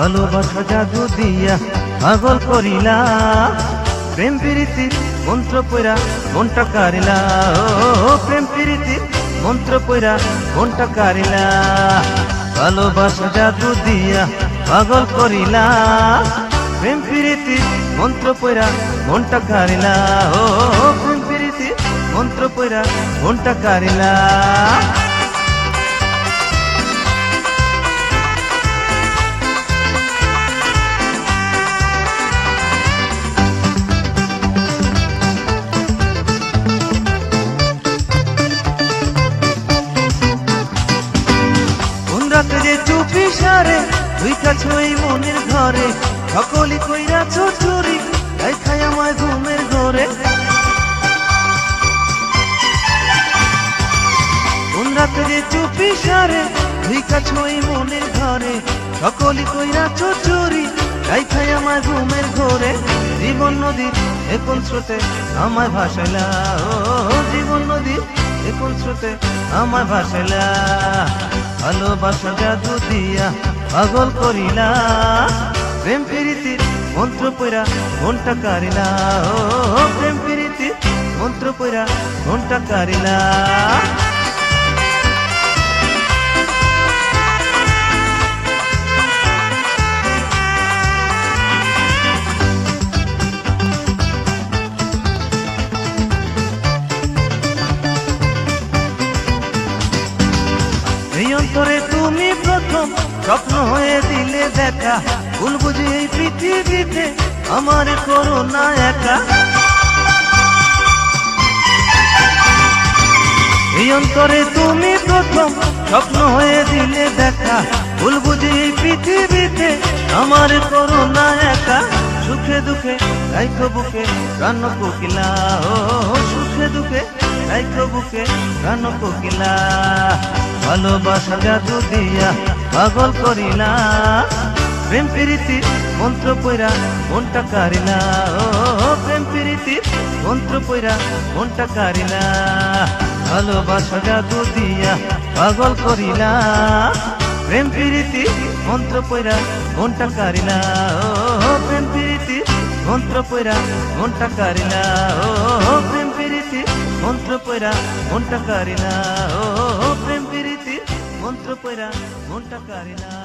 ভালোবাসা জাদু দিয়া পাগল করিলা। প্রেম প্রীতি মন্ত্র পয়রা মনটা কারিলা। ও প্রেম প্রীতি মন্ত্র পয়রা মনটা কারিলা। ভালোবাসা জাদু দিয়া পাগল করিলা। প্রেম প্রীতি মন্ত্র পয়রা মনটা কারিলা। ও প্রেম প্রীতি মন্ত্র পয়রা মনটা কারিলা। যে চুপি সারে তুই কাছ এই মনের ঘরে। সকলি কইরা চুরি তাই খাই আমায় ঘুমের ঘরে। কোন রাতে চুপি সারে তুই কাছ এই মনের ঘরে। সকলি কইরা চুরি তাই খাই আমায় ঘুমের ঘরে। জীবন নদীর এখন স্রোতে আমায় ভাসাইলা? ও, জীবন নদীর এখন স্রোতে আমায় ভাসাইলা? ভালোবাসা জাদু দিয়া পাগল করিলা। প্রেম প্রীতির মন্ত্র পয়রা মনটা কারিলা। ও, প্রেম প্রীতির মন্ত্র পয়রা মনটা কারিলা। অন্তরে তুমি প্রথম, স্বপ্ন হয়ে দিলে দেখা। ভুল বুঝি এই পৃথিবীতে আমার করো না একা। এই অন্তরে তুমি প্রথম, স্বপ্ন হয়ে দিলে দেখা। ভুল বুঝি এই পৃথিবীতে আমার করো না একা। সুখে দুঃখে রাইখো বুকে প্রাণ কোকিলা। ও, সুখে দুঃখে রাইখো বুকে প্রাণ কোকিলা, ভালোবাসা জাদু দিয়া পাগল করিলা। প্রেম প্রীতি মন্ত্র পয়রা মনটা কারিলা, ও প্রেম প্রীতি মন্ত্র পয়রা মনটা কারিলা, ভালোবাসা জাদু দিয়া পাগল করিলা। প্রেম প্রীতি মন্ত্র পয়রা মনটা কারিলা, ও প্রেম প্রীতি মন্ত্র পয়রা মনটা কারিলা ও মন্ত্র পয়রা মনটা কারিলা ও প্রেম প্রীতি মন্ত্র পয়রা মনটা কারিলা